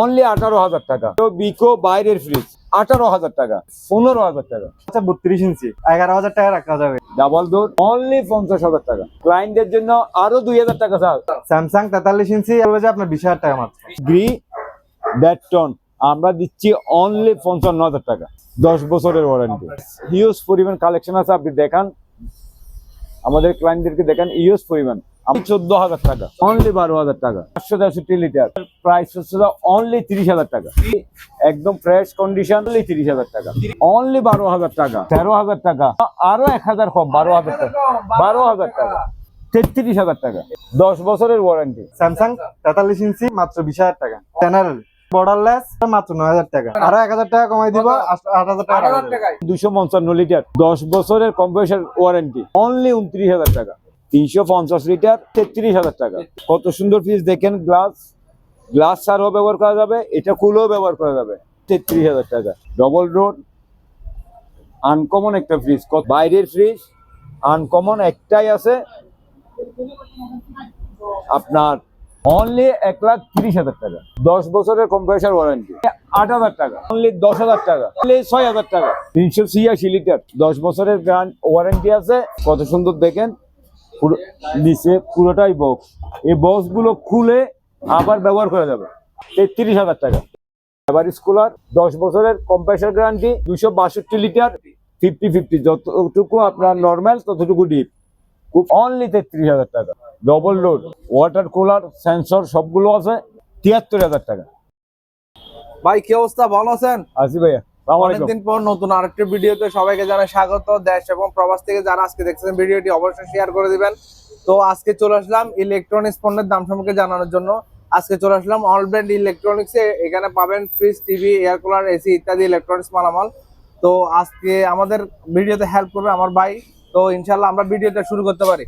Only আঠারো হাজার টাকা। তো বিকো বাইরের ফ্রিজ আঠারো হাজার টাকা পনেরো হাজার টাকা। আচ্ছা বত্রিশ ইঞ্চি এগারো হাজার টাকা রাখা যাবে। ডাবল ডোর অনলি পঞ্চাশ হাজার টাকা। ক্লায়েন্টদের জন্য আরও দুই হাজার টাকা স্যার স্যামসাং তেতাল্লিশ ইঞ্চি আপনার বিশ হাজার টাকা মাত্র। গ্রি দেড় টন আমরা দিচ্ছি অনলি পঞ্চান্ন হাজার টাকা। দশ বছরের ওয়ারেন্টি হিউজ পরিমাণ কালেকশন আছে আপনি দেখান। আমাদের ক্লায়েন্টদেরকে দেখান ইউজ পরিমাণ। আমি চোদ্দ হাজার টাকা। অনলি বারো হাজার টাকা। পাঁচশো তেষট্টি লিটার প্রাইস হচ্ছে অনলি তিরিশ হাজার টাকা। একদম ফ্রেশ কন্ডিশন অনলি তিরিশ হাজার টাকা। অনলি বারো হাজার টাকা। তেরো হাজার টাকা। আরও এক হাজার কম বারো হাজার টাকা। বারো হাজার টাকা। তেত্রিশ হাজার টাকা। দশ বছরের ওয়ারেন্টি স্যামসাং তেতাল্লিশ ইঞ্চি মাত্র বিশ হাজার টাকা জেনারেল বর্ডারলেস মাত্র নয় হাজার টাকা। আরও এক হাজার টাকা কমাই দিব আট হাজার টাকা দুশো পঞ্চান্ন লিটার দশ বছরের কম্প্রেসার ওয়ারেন্টি অনলি উনত্রিশ হাজার টাকা। তিনশো পঞ্চাশ লিটার, তেত্রিশ হাজার টাকা। কত সুন্দর পিস দেখেন গ্লাস গ্লাস সারও ব্যবহার করা যাবে, এটা কুলও ব্যবহার করা যাবে, তেত্রিশ হাজার টাকা। ডবল রোড আনকমন একটা ফ্রিজ বাইরের ফ্রিজ আনকমন একটাই আছে। আপনার অনলি এক লাখ তিরিশ হাজার টাকা। দশ বছরের কম্প্রেসার ওয়ারেন্টি আট হাজার টাকা। অনলি দশ হাজার টাকা। অনলি ছয় হাজার টাকা। তিনশো ছিয়াশি লিটার। দশ বছরের গ্রান্ড ওয়ারেন্টি আছে। কত সুন্দর দেখেন। পুরো নিচে পুরোটাই বক্স এই বক্সগুলো খুলে আবার ব্যবহার করা যাবে। তেত্রিশ হাজার টাকা। এবার স্কুলার দশ বছরের কম্প্রেসার গ্যারান্টি দুশো বাষট্টি লিটার ফিফটি ফিফটি যতটুকু আপনার নর্মাল ততটুকু ডিপ খুব অনলি তেত্রিশ হাজার টাকা। Double load water cooler sensor সবগুলো আছে। তিয়াত্তর হাজার টাকা। ভাই কি অবস্থা? ভালো আছেন? আসি ভাইয়া। অনেকদিন পর নতুন আরেকটি ভিডিওতে সবাইকে জানাই স্বাগত। দেশ এবং প্রবাস থেকে যারা আজকে দেখছেন ভিডিওটি অবশ্যই শেয়ার করে দিবেন। তো আজকে চলে আসলাম ইলেকট্রনিক্স পণ্যের দাম সম্পর্কে জানানোর জন্য। আজকে চলে আসলাম অল ব্র্যান্ড ইলেকট্রনিক্স এখানে পাবেন fridge TV air cooler AC ইত্যাদি ইলেকট্রনিক্স মালামাল। তো আজকে আমাদের ভিডিওতে হেল্প করবে আমার ভাই। তো ইনশাল্লাহ আমরা ভিডিওটা শুরু করতে পারি।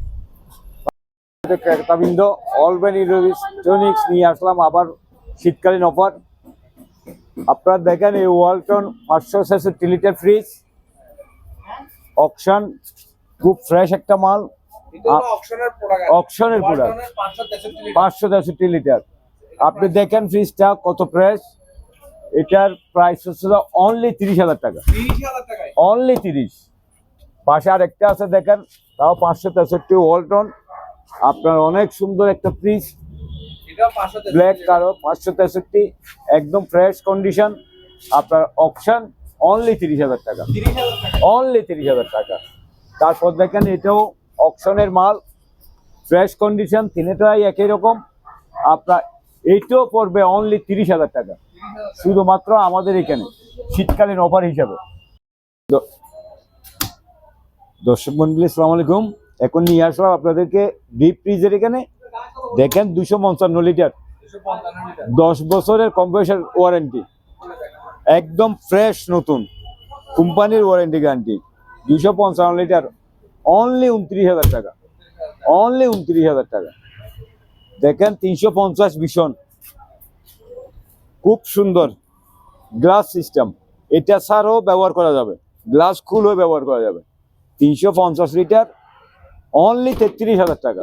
ক্রেতাবৃন্দ অলবেন ইলেকট্রনিক্স নিয়ে আসলাম। আবার শীতকালীন অফার আপনারা দেখেন এই ওয়ালটন পাঁচশো ছেষট্টি লিটার ফ্রিজ অকশন খুব ফ্রেশ একটা মাল। অকশনের প্রোডাক্ট পাঁচশো তেষট্টি লিটার। আপনি দেখেন ফ্রিজটা কত ফ্রেশ এটার প্রাইস হচ্ছে অনলি তিরিশ হাজার টাকা। অনলি তিরিশ। পাশে আর একটা আছে দেখেন তাও পাঁচশো তেষট্টি ওয়ালটন। আপনার অনেক সুন্দর একটা ফ্রিজ ব্ল্যাক কারও পাঁচশো তেষট্টি একদম ফ্রেশ কন্ডিশন আপনার অপশন অনলি তিরিশ হাজার টাকা। অনলি তিরিশ হাজার টাকা। তারপর দেখেন এটাও অকশনের মাল। ফ্রেশ কন্ডিশন তিনটাই একই রকম। আপনার এইটাও পড়বে অনলি তিরিশ হাজার টাকা। শুধুমাত্র আমাদের এখানে শীতকালীন অফার হিসাবে। দর্শক মন্ডলী সালাম আলাইকুম। এখন নিয়ে আসলাম আপনাদেরকে ডিপ ফ্রিজের এখানে। দেখেন দুশো পঞ্চান্ন লিটার। দশ বছরের কম্প্রেসার ওয়ারেন্টি একদম ফ্রেশ নতুন। কোম্পানির ওয়ারেন্টি গ্যারান্টি দুশো পঞ্চান্ন লিটার। অনলি উনত্রিশ হাজার টাকা। অনলি উনত্রিশ হাজার টাকা। দেখেন তিনশো পঞ্চাশ ভীষণ। খুব সুন্দর। গ্লাস সিস্টেম এটা ছাড়াও ব্যবহার করা যাবে। গ্লাস খুলেও ব্যবহার করা যাবে। তিনশো পঞ্চাশ লিটার। অনলি তেত্রিশ হাজার টাকা।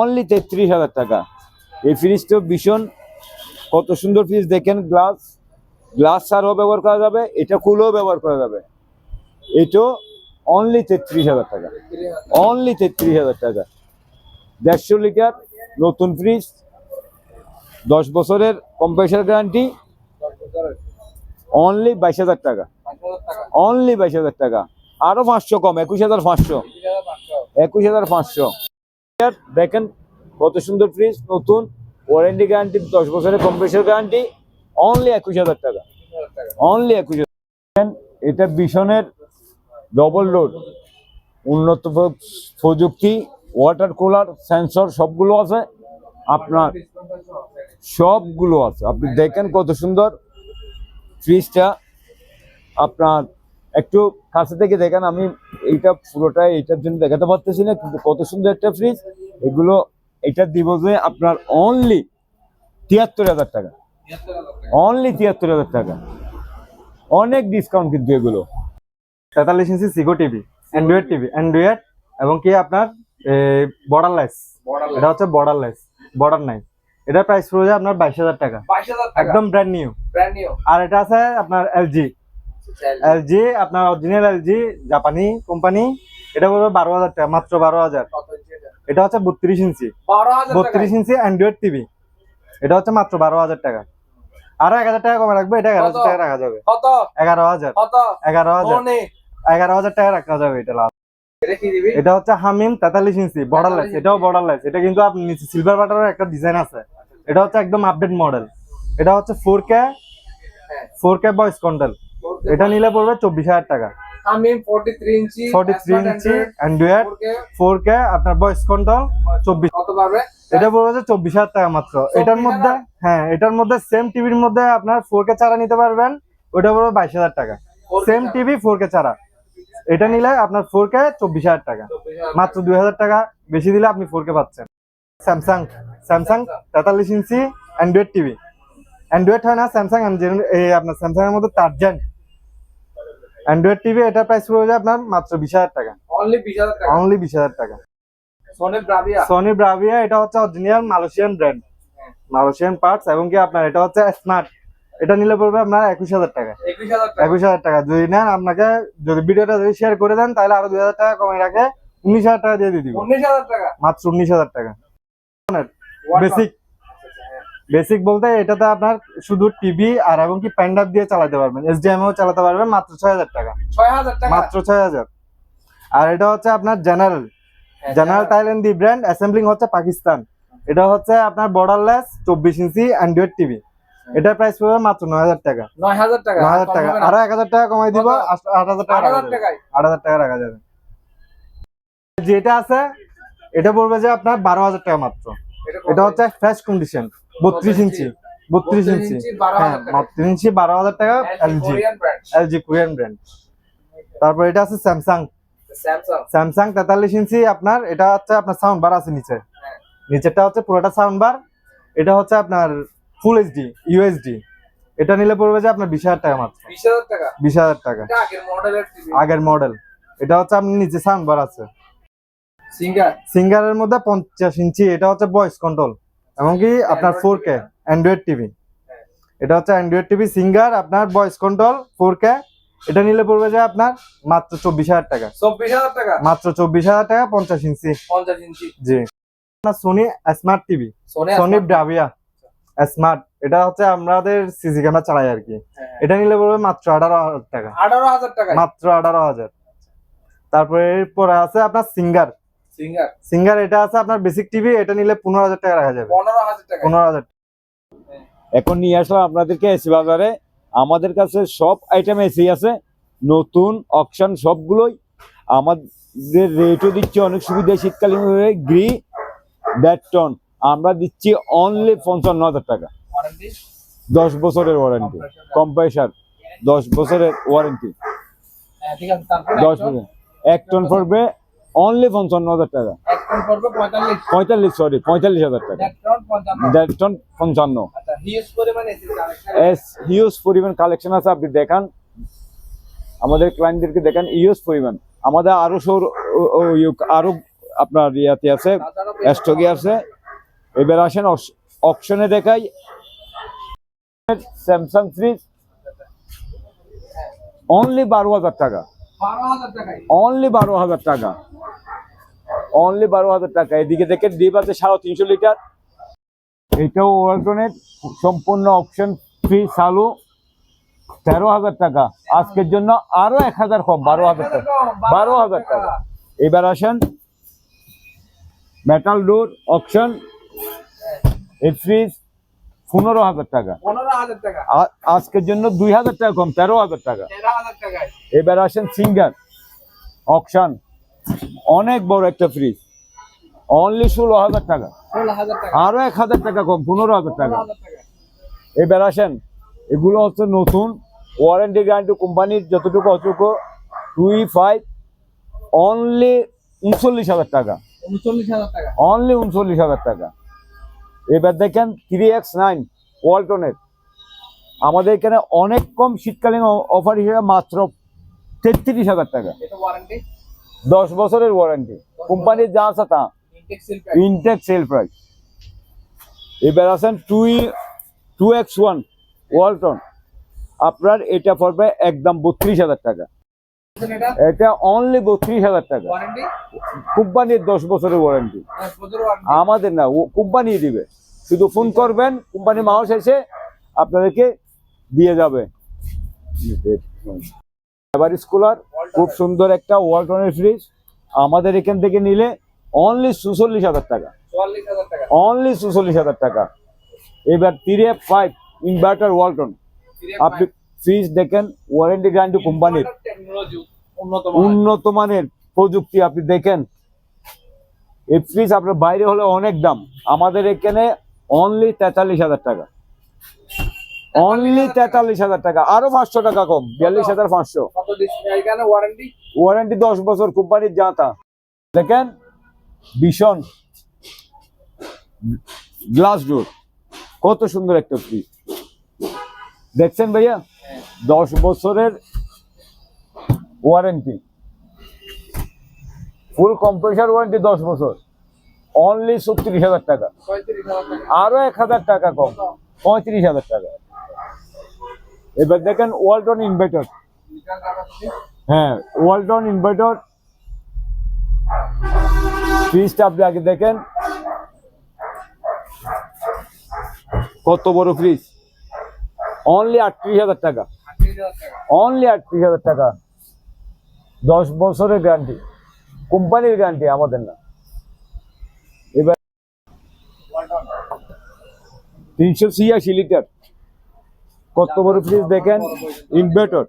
অনলি তেত্রিশ হাজার টাকা। এই ফ্রিজটা ভীষণ কত সুন্দর ফ্রিজ দেখেন গ্লাস গ্লাস ছাড়াও ব্যবহার করা যাবে এটা খুলেও ব্যবহার করা যাবে। এটাও অনলি তেত্রিশ হাজার টাকা। অনলি তেত্রিশ হাজার টাকা। দেড়শো লিটার নতুন ফ্রিজ দশ বছরের কম্প্রেসার গ্যারান্টি অনলি বাইশ হাজার টাকা। অনলি বাইশ হাজার টাকা। আরও পাঁচশো কম একুশ হাজার পাঁচশো। একুশ হাজার পাঁচশো। দেখেন, কত সুন্দর ফ্রিজ নতুন ওয়ারেন্টি গ্যারান্টি দশ বছরের কম্প্রেসার গ্যারান্টি অনলি একুশ হাজার টাকা। অনলি একুশ হাজার এটা ভীষণের ডবল লোড উন্নত প্রযুক্তি ওয়াটার কুলার সেন্সর সবগুলো আছে। আপনার সবগুলো আছে। আপনি দেখেন কত সুন্দর ফ্রিজটা আপনার একটু কাছে থেকে দেখেন আমি এইটা পুরোটাই এইটার জন্য দেখাতে পারতেছি না কিন্তু কত সুন্দর একটা ফ্রিজ এগুলো এটা দিব যে আপনার অনলি তিয়াত্তর হাজার টাকা। অনলি তিয়াত্তর হাজার টাকা। অনেক ডিসকাউন্ট কিন্তু এগুলো। তেতাল্লিশ ইঞ্চি সিগো টিভি অ্যান্ড্রয়েড টিভি অ্যান্ড্রয়েড এবং কি আপনার বর্ডারলেস এটা হচ্ছে বর্ডারলেস বর্ডার নাই। এটার প্রাইস পড়বে আপনার বাইশ হাজার টাকা। বাইশ হাজার টাকা। একদম ব্র্যান্ড নিউ ব্র্যান্ড নিউ আর এটা আছে আপনার এলজি এলজি আপনার অরিজিনাল এলজি জাপানি কোম্পানি এটা পড়বে বারো হাজার টাকা মাত্র বারো হাজার। এটা? হচ্ছে বত্রিশ ইঞ্চি। বত্রিশ ইঞ্চি অ্যান্ড্রয়েড টিভি এটা হচ্ছে মাত্র বারো হাজার টাকা। আরও এক হাজার টাকা কমে রাখব এটা এগারো হাজার টাকা রাখা যাবে। এগারো হাজার। এগারো হাজার। এগারো হাজার টাকা রাখা যাবে এটা last। এটা হচ্ছে হামিম তেতাল্লিশ ইঞ্চি বর্ডারলেস 43 এটাও বর্ডারলেস এটা কিন্তু আপনি নিচে সিলভার বাটারের একটা ডিজাইন আছে। এটা হচ্ছে একদম আপডেট মডেল এটা হচ্ছে four K four K voice control এটা নিলে পড়বে চব্বিশ হাজার টাকা। আমি 43 ইঞ্চি অ্যান্ড্রয়েড ফোর কে আপনার কন্ট্রোল চব্বিশ। এটা পড়বে চব্বিশ হাজার টাকা মাত্র। এটার মধ্যে হ্যাঁ এটার মধ্যে সেম টিভির মধ্যে আপনার ফোর কে চারা নিতে পারবেন। ওটা পড়বে বাইশ হাজার টাকা। সেম টিভি ফোর কে চারা এটা নিলে আপনার ফোর কে চব্বিশ হাজার টাকা। মাত্র দুই হাজার টাকা। বেশি দিলে আপনি ফোর কে পাচ্ছেন। স্যামসাং স্যামসাং তেতাল্লিশ ইঞ্চি অ্যান্ড্রয়েড টিভি অ্যান্ড্রয়েড হয় না স্যামসাং আপনার স্যামসাং এর মধ্যে টার্জেন্ট অ্যান্ড্রয়েড টিভি এটা প্রাইস পড়ে যায় আপনার মাত্র বিশ হাজার টাকা। অনলি 20000 টাকা? অনলি বিশ হাজার টাকা। সোনি ব্রাভিয়া সনি ব্রাভিয়া এটা হচ্ছে original Malaysian brand Malaysian parts এবং কি আপনার এটা হচ্ছে স্মার্ট এটা নিলে পড়বে আপনার একুশ হাজার টাকা। 21000 টাকা। একুশ হাজার টাকা। যদি নেন আপনাকে যদি ভিডিওটা যদি শেয়ার করে দেন তাহলে আরও দুই হাজার টাকা কমে রাখে উনিশ হাজার টাকা দিয়ে দিয়ে দিব। 19000 টাকা? মাত্র উনিশ হাজার টাকা। বেসিক বেসিক বলতে এটাতে আপনার শুধু টিভি আর এবং কি প্যান ড্রাইভ দিয়ে চালাতে পারবেন। এসডিএমও চালাতে পারবেন মাত্র ছয় হাজার টাকা। 6000 টাকা? মাত্র ছয় হাজার আর এটা হচ্ছে আপনার General General Thailand the brand assembling হচ্ছে পাকিস্তান এটা হচ্ছে আপনার বর্ডারলেস চব্বিশ ইঞ্চি অ্যান্ড্রয়েড টিভি এটার প্রাইস পড়বে মাত্র নয় হাজার টাকা। 9000 টাকা নয় হাজার টাকা। আরও এক হাজার টাকা কমাই দিব আট হাজার টাকা রাখা 8000 যাবে। টাকায়? আট হাজার টাকা রাখা যাবে। যেটা আছে এটা পড়বে যে আপনার বারো হাজার টাকা মাত্র। এটা হচ্ছে ফ্রেশ কন্ডিশন বত্রিশ ইঞ্চি বত্রিশ ইঞ্চি হ্যাঁ বত্রিশ ইঞ্চি বারো হাজার টাকা এলজি এলজি কোরিয়ান ব্র্যান্ড। তারপর এটা আছে স্যামসাং। স্যামসাং। তেতাল্লিশ ইঞ্চি আপনার এটা হচ্ছে আপনার সাউন্ড বার আছে নিচে। হ্যাঁ। নিচেরটা হচ্ছে পুরোটা সাউন্ড বার। এটা হচ্ছে আপনার ফুল এইচডি ইউএসডি। এটা নিলে পড়বে যে আপনার বিশ হাজার টাকা মাত্র। বিশ হাজার টাকা? আগের মডেল। এটা হচ্ছে আপনার নিচে সাউন্ড বার আছে। সিঙ্গার? সিঙ্গারের মধ্যে পঞ্চাশ ইঞ্চি এটা হচ্ছে ভয়েস কন্ট্রোল। এমনকি আপনার ফোর কে অ্যান্ড্রয়েড টিভি হ্যাঁ। এটা হচ্ছে অ্যান্ড্রয়েড টিভি সিঙ্গার আপনার ভয়েস কন্ট্রোল ফোর কে এটা নিলে পড়বে যে আপনার মাত্র চব্বিশ হাজার টাকা। 24000 টাকা? মাত্র চব্বিশ হাজার টাকা পঞ্চাশ ইঞ্চি। 50 ইঞ্চি। জি। আপনার Sony smart TV Sony Bravia smart এটা হচ্ছে আমাদের সিসি ক্যামেরা চালাই আর কি। এটা নিলে পড়বে মাত্র আঠারো হাজার টাকা। 18000 টাকা মাত্র আঠারো হাজার। তারপরে এরপরে আছে আপনার সিঙ্গার সিঙ্গার সিঙ্গার এটা আছে আপনার বেসিক টিভি এটা নিলে পনেরো হাজার টাকা রাখা যাবে। 15000 টাকা। পনেরো হাজার। এখন নিয়ে আসলাম আপনাদেরকে এসি বাজারে। আমাদের কাছে সব আইটেম এসি আছে। নতুন অপশন সবগুলোই। আমাদের রেটও দিচ্ছে অনেক সুবিধা শীতকালীন গ্রি দেড় টন আমরা দিচ্ছি অনলি পঞ্চান্ন হাজার টাকা। দশ বছরের ওয়ারেন্টি কম্প্রেসার দশ বছরের ওয়ারেন্টি হ্যাঁ ঠিক আছে তারপরে দশ বছর এক টন পড়বে অনলি পঞ্চান্ন হাজার টাকা। এক টন পড়বে 45 পঁয়তাল্লিশ সরি পঁয়তাল্লিশ হাজার টাকা। এক টন 55 দেড় টন পঞ্চান্ন। আচ্ছা হিউজ পরিমাণ কালেকশন এস হিউজ পরিমাণ কালেকশন আছে আপনি দেখান। আমাদের ক্লায়েন্টদেরকে দেখান ইউজ পরিমাণ। আমাদের আরও সৌর আরও আপনার ইয়াতে আছে স্টকে আছে। এবার আসেন অপশনে দেখাই। স্যামসাং ফ্রিজ অনলি বারো হাজার টাকা। 12000 টাকায় অনলি বারো হাজার টাকা। অনলি বারো হাজার টাকা। এদিকে দেখেন, ডিপ আছে সাড়ে তিনশো লিটার। এটাও ওয়ালটনের সম্পূর্ণ অপশন ফ্রি চালু। তেরো হাজার টাকা। আজকের জন্য আরও এক হাজার কম, বারো হাজার টাকা। বারো হাজার টাকা। এবার আসেন মেটাল ডোর অপশন এই ফ্রিজ পনেরো হাজার টাকা 15000 টাকা আ- আজকের জন্য দুই হাজার টাকা কম তেরো হাজার টাকা 13000 টাকায় এবার আসেন সিঙ্গার অকশন অনেক বড় একটা ফ্রিজ অনলি ষোলো হাজার টাকা 16000 আরও এক হাজার টাকা কম পনেরো হাজার টাকা 15000 টাকা এবার আসেন এগুলো হচ্ছে নতুন ওয়ারেন্টি গ্যারান্টি কোম্পানির যতটুকু অতটুকু টুই ফাইভ অনলি উনচল্লিশ হাজার টাকা 39000 টাকা অনলি উনচল্লিশ হাজার টাকা এবার দেখেন থ্রি এক্স নাইন ওয়ালটনের আমাদের এখানে অনেক কম শীতকালীন অফার হিসেবে মাত্র তেত্রিশ হাজার টাকা। দশ বছরের ওয়ারেন্টি কোম্পানির যা আছে তা। ইনটেক সেল প্রাইস এবার আছেন two two X one Walton আপনার এটা পড়বে একদম বত্রিশ হাজার টাকা। এটা? অনলি বত্রিশ হাজার টাকা। কোম্পানির দশ বছরের ওয়ারেন্টি আমাদের না ও কোম্পানি দিবে। শুধু ফোন করবেন কোম্পানি মাউস এসে আপনাদেরকে দিয়ে যাবে। এবার স্কুলার খুব সুন্দর একটা ওয়ালটনের ফ্রিজ আমাদের এখান থেকে নিলে অনলি সুচল্লিশ হাজার টাকা। অনলি সুচল্লিশ হাজার টাকা। এবার তিরে ফাইভ ইনভার্টার ওয়ালটন আপনি ফ্রিজ দেখেন ওয়ারেন্টি গ্যারান্টি কোম্পানির উন্নত মানের প্রযুক্তি আপনি দেখেন। এই ফ্রিজ আপনার বাইরে হলে অনেক দাম। আমাদের এখানে অনলি তেতাল্লিশ হাজার টাকা। অনলি তেতাল্লিশ হাজার টাকা। আরও পাঁচশো টাকা কম বিয়াল্লিশ হাজার পাঁচশো। ওয়ারেন্টি দশ বছর কোম্পানির যা তা দেখেন ভীষণ। Glass door. কত সুন্দর একটা ফ্রিজ দেখছেন ভাইয়া? দশ বছরের ওয়ারেন্টি ফুল কম্প্রেসার ওয়ারেন্টি দশ বছর। অনলি ছত্রিশ হাজার টাকা। আরও এক হাজার টাকা কম। পঁয়ত্রিশ হাজার টাকা। এবার দেখেন ওয়ালটন ইনভার্টার হ্যাঁ ওয়ালটন ইনভার্টার ফ্রিজটা আপনি আগে দেখেন। কত বড় ফ্রিজ অনলি আটত্রিশ হাজার টাকা। অনলি আটত্রিশ হাজার টাকা। দশ বছরের গ্যারান্টি কোম্পানির গ্যারান্টি আমাদের না। এবার তিনশো ছিয়াশি লিটার। কত বড় ফ্রিজ দেখেন? ইনভার্টার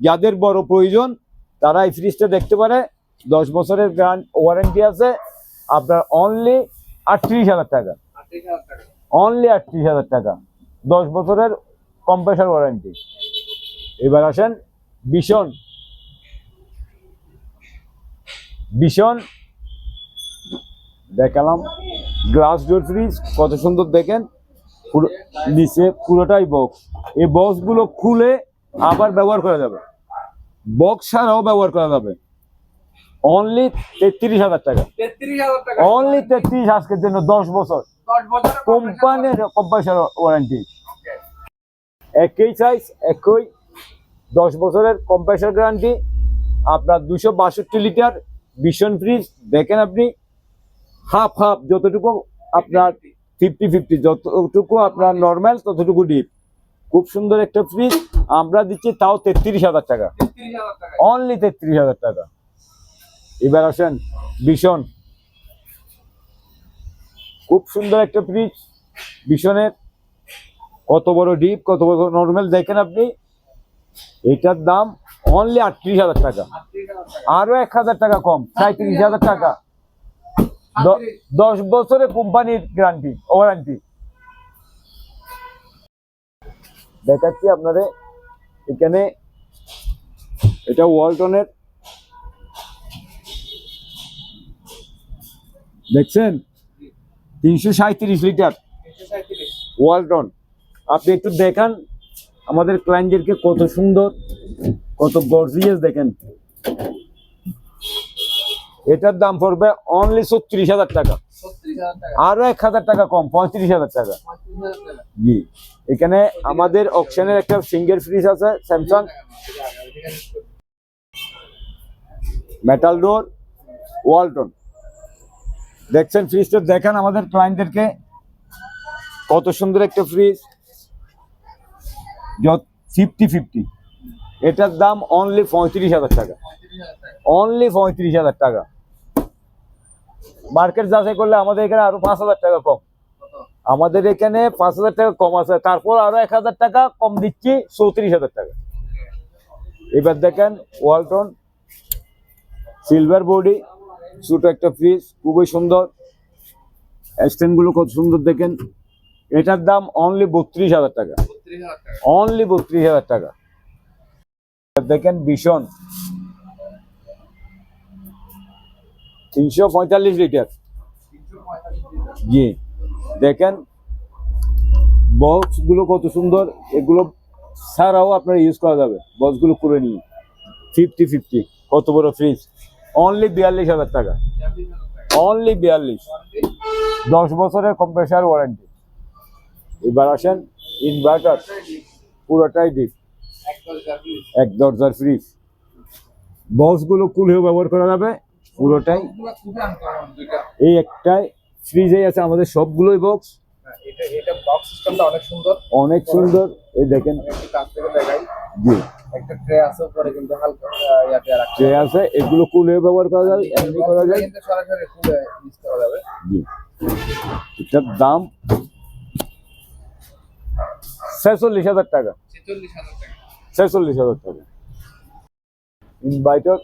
যাদের বড় প্রয়োজন, তারা এই ফ্রিজটা দেখতে পারে। দশ বছরের ওয়ারেন্টি আছে। আপনার অনলি আটত্রিশ হাজার টাকা। অনলি আটত্রিশ হাজার টাকা। দশ বছরের কম্প্রেসার ওয়ারেন্টি এবার আসেন ভীষণ ভীষণ দেখালাম গ্লাস ডোর ফ্রিজ কত সুন্দর দেখেন পুরো নিচে পুরোটাই বক্স এই বক্সগুলো খুলে আবার ব্যবহার করা যাবে। বক্স ছাড়াও ব্যবহার করা যাবে। অনলি তেত্রিশ হাজার টাকা। অনলি তেত্রিশ আজকের জন্য দশ বছর। কোম্পানির কম্পাসার ওয়ারেন্টি একই সাইজ একই দশ বছরের কম্প্রেসার গ্যারান্টি আপনার দুশো বাষট্টি লিটার ভীষণ ফ্রিজ দেখেন আপনি হাফ হাফ যতটুকু আপনার ফিফটি ফিফটি যতটুকু আপনার নর্মাল ততটুকু ডিপ খুব সুন্দর একটা ফ্রিজ আমরা দিচ্ছি তাও তেত্রিশ হাজার টাকা। অনলি তেত্রিশ হাজার টাকা। এবার আসেন ভীষণ খুব সুন্দর একটা ফ্রিজ ভীষণের কত বড় ডিপ কত বড় নর্মাল দেখেন আপনি। এটার দাম অনলি আটত্রিশ হাজার টাকা। আরও এক হাজার টাকা কম সাঁত্রিশ হাজার টাকা। দশ বছরের কোম্পানির গ্যারান্টি ওয়ারেন্টি দেখাচ্ছি আপনাদের এখানে এটা ওয়ালটনের। দেখছেন? তিনশো সাঁত্রিশ লিটার। ওয়ালটন। আপনি একটু দেখান আমাদের ক্লায়েন্টদেরকে কত সুন্দর কত গর্জিয়াস দেখেন। এটার দাম পড়বে অনলি ছত্রিশ হাজার টাকা। আরও এক হাজার টাকা কম পঁয়ত্রিশ হাজার টাকা। জি। এখানে আমাদের অকশনের একটা সিঙ্গেল ফ্রিজ আছে স্যামসাং মেটাল ডোর ওয়ালটন দেখছেন ফ্রিজটা দেখান আমাদের ক্লায়েন্টদেরকে কত সুন্দর একটা ফ্রিজ ফিফটি ফিফটি এটার দাম অনলি পঁয়ত্রিশ হাজার টাকা। অনলি পঁয়ত্রিশ হাজার টাকা। মার্কেট যাচাই করলে আমাদের এখানে আরও পাঁচ হাজার টাকা কম। আমাদের এখানে পাঁচ হাজার টাকা কম আছে। তারপর আরও এক হাজার টাকা কম দিচ্ছি, চৌত্রিশ হাজার টাকা। এবার দেখেন ওয়ালটন সিলভার বডি ছোট একটা ফ্রিজ খুবই সুন্দর। স্ট্যান্ডগুলো কত সুন্দর দেখেন। এটার দাম অনলি বত্রিশ হাজার টাকা। অনলি বত্রিশ হাজার টাকা। দেখেন ভীষণ। তিনশো পঁয়তাল্লিশ লিটার জি। দেখেন বক্সগুলো কত সুন্দর। এগুলো ছাড়াও আপনার ইউজ করা যাবে। বক্সগুলো করে নিয়ে ফিফটি ফিফটি কত বড় ফ্রিজ অনলি বিয়াল্লিশ হাজার টাকা। অনলি বিয়াল্লিশ। দশ বছরের কম্প্রেসার ওয়ারেন্টি এবার আসেন ইনভার্টার পুরোটাই ডিপ এক দরজার ফ্রিজ বক্সগুলো কুল হয়ে ব্যবহার করা যাবে পুরোটাই। এই একটাই ফ্রিজে আছে আমাদের সবগুলোই বক্স অনেক সুন্দর। এই দেখেন। একটু জি ট্রে আছে উপরে কিন্তু হালকা ইয়াতে রাখা ট্রে আছে এগুলো কুল হয়ে ব্যবহার করা যায় এমনি করা যায়। সরাসরি খুলে ইউজ করা যাবে। জি। এটার দাম ছেচল্লিশ হাজার টাকা। ছেচল্লিশ হাজার টাকা। ইনভাইটার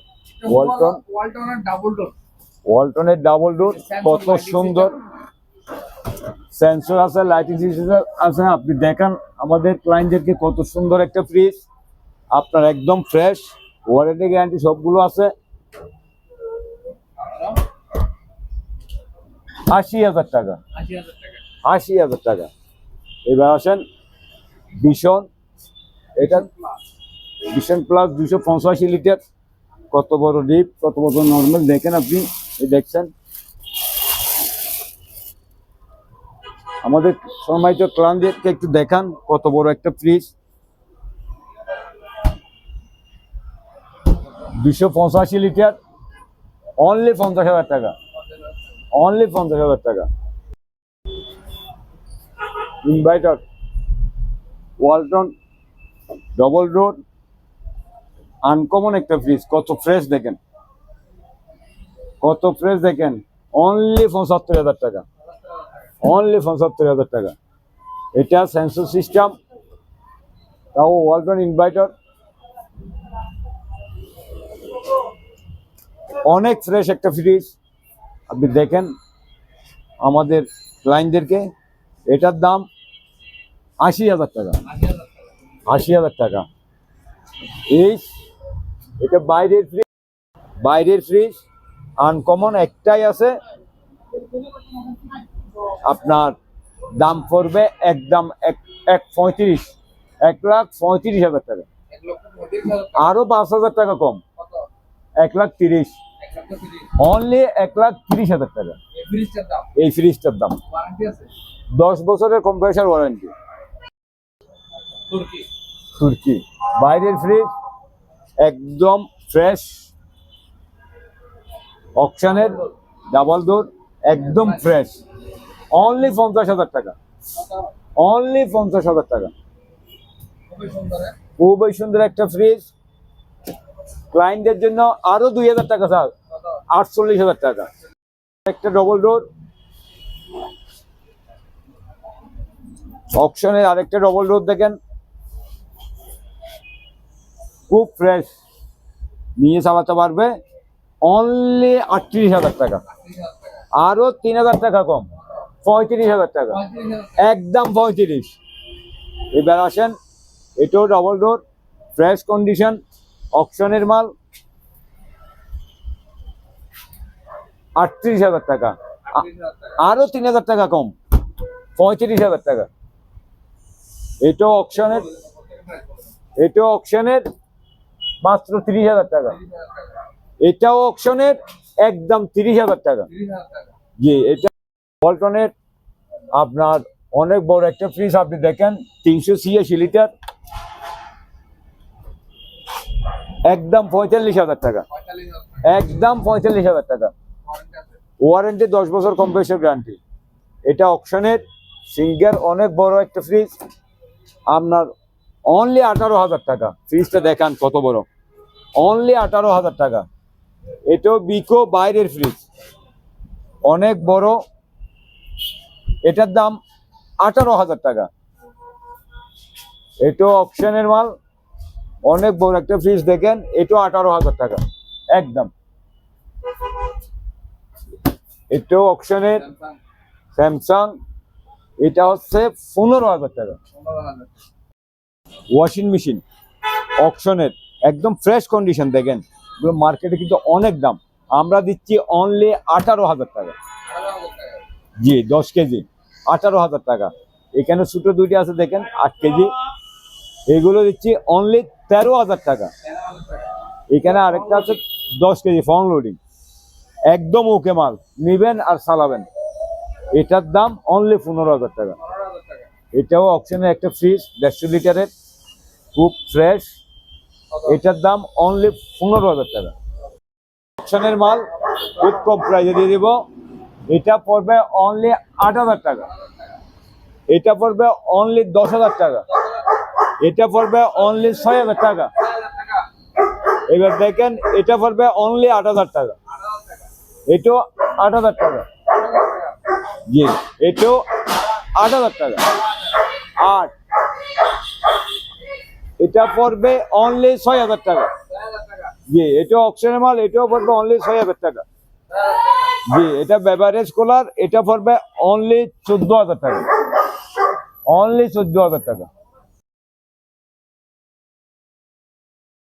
ওয়ালটন ওয়ালটনের ডাবল ডোর ওয়ালটনের ডাবল ডোর কত সুন্দর। সেন্সর আছে লাইটিং সিস্টেম আছে আপনি দেখান আমাদের ক্লায়েন্টদেরকে কত সুন্দর একটা ফ্রিজ আপনার একদম ফ্রেশ ওয়ারেন্টি গ্যারান্টি সবগুলো আছে। আশি হাজার টাকা। আশি হাজার টাকা। এবার আসেন ভীষণ এটা ভীষণ প্লাস দুশো পঁচাশি লিটার। কত বড় ডিপ কত বড় নর্মাল দেখেন আপনি দেখছেন। আমাদের সম্মানিত ক্লায়েন্টদেরকে একটু দেখান, কত বড় একটা ফ্রিজ দুশো পঁচাশি লিটার অনলি পঞ্চাশ হাজার টাকা। অনলি পঞ্চাশ হাজার টাকা। Inverter Walton, double door, uncommon একটা ফ্রিজ, কত ফ্রেশ দেখেন। কত ফ্রেশ দেখেন অনলি পঁচাত্তর হাজার টাকা। অনলি পঁচাত্তর হাজার টাকা। এটা সেন্সর সিস্টেম তাও ওয়ালটন ইনভার্টার অনেক ফ্রেশ একটা ফ্রিজ। আপনি দেখেন আমাদের ক্লায়েন্টদেরকে এটার দাম আশি হাজার টাকা। আশি হাজার টাকা। এই এটা বাইরের ফ্রিজ বাইরের ফ্রিজ আনকমন একটাই আছে। আপনার দাম পড়বে একদম এক এক পঁয়ত্রিশ এক লাখ পঁয়ত্রিশ হাজার টাকা। এক লক্ষ পঁয়ত্রিশ হাজার টাকা আরও পাঁচ হাজার টাকা কম। এক লাখ তিরিশ। অনলি এক লাখ তিরিশ হাজার টাকা। এই ফ্রিজটার দাম? দশ বছরের কম্প্রেসার ওয়ারেন্টি তুর্কি। তুর্কি। বাইরের ফ্রিজ একদম ফ্রেশ অকশানের ডাবল ডোর একদম ফ্রেশ অনলি পঞ্চাশ হাজার টাকা। অনলি পঞ্চাশ হাজার টাকা। খুবই সুন্দর হ্যাঁ? একটা ফ্রিজ ক্লায়েন্টদের জন্য আরও দুই হাজার টাকা স্যার আটচল্লিশ হাজার টাকা। একটা ডবল ডোর অপশনের আরেকটা ডবল ডোর দেখেন। খুব ফ্রেশ নিয়ে চালাতে পারবে। অনলি আটত্রিশ হাজার টাকা। তিরিশ হাজার টাকা আরও তিন হাজার টাকা কম। পঁয়ত্রিশ হাজার টাকা। একদম পঁয়ত্রিশ। এবার আসেন, এটাও ডবল ডোর ফ্রেশ কন্ডিশন অপশনের মাল। আটত্রিশ হাজার টাকা। আ- তিরিশ হাজার টাকা আরও তিন হাজার টাকা কম। পঁয়ত্রিশ হাজার টাকা। এটাও অপশনের এটাও অপশনের মাত্র তিরিশ হাজার টাকা। এটাও অপশনের একদম তিরিশ হাজার টাকা। জি, এটা পল্টনের আপনার অনেক বড় একটা ফ্রিজ আপনি দেখেন, তিনশো ছিয়াশি লিটার একদম পঁয়তাল্লিশ হাজার টাকা। একদম পঁয়তাল্লিশ হাজার টাকা। ওয়ারেন্টি ওয়ারেন্টি দশ বছর কম্প্রেসর গ্যারান্টি এটা অপশনের সিঙ্গার অনেক বড় একটা ফ্রিজ আপনার অনলি আঠারো হাজার টাকা। ফ্রিজটা দেখান কত বড়। অনলি আঠারো হাজার টাকা। এটাও বিকো বাইরের ফ্রিজ অনেক বড়। এটার দাম আঠারো হাজার টাকা। এটাও অপশনের মাল। অনেক বড় একটা ফ্রিজ দেখেন এটাও আঠারো হাজার টাকা। একদম। এটাও অপশনের স্যামসাং এটা হচ্ছে পনেরো হাজার টাকা। ওয়াশিং মেশিন অপশনের একদম ফ্রেশ কন্ডিশন দেখেন। মার্কেটে কিন্তু অনেক দাম। আমরা দিচ্ছি অনলি আঠারো হাজার টাকা। জি, দশ কেজি। আঠারো হাজার টাকা। এখানে ছোটো দুইটি আছে, দেখেন, আট কেজি। এগুলো দিচ্ছি অনলি তেরো হাজার টাকা। এখানে আরেকটা আছে, দশ কেজি ফর্ম লোডিং একদম ওকে মাল। নিবেন আর চালাবেন। এটার দাম অনলি পনেরো হাজার টাকা। পনেরো হাজার টাকা এটাও অপশনের একটা ফ্রিজ দেড়শো লিটারের। খুব ফ্রেশ এটার দাম অনলি পনেরো হাজার টাকা। অপশনের মাল খুব কম প্রাইজে দিয়ে দিব। এটা পড়বে অনলি আট হাজার টাকা। এটা পড়বে অনলি দশ হাজার টাকা। এটা পড়বে অনলি ছয় হাজার টাকা। এবার দেখেন, এটা পড়বে অনলি আট হাজার টাকা। এটাও আট হাজার টাকা। জি এটাও আট হাজার টাকা। আট এটা পড়বে অনলি ছয় হাজার টাকা। জি এটা অপশনের মাল, এটাও পড়বে অনলি ছয় হাজার টাকা। জি, এটা বেভারেজ কোলার এটা পড়বে অনলি চোদ্দ হাজার টাকা। অনলি চোদ্দ হাজার টাকা।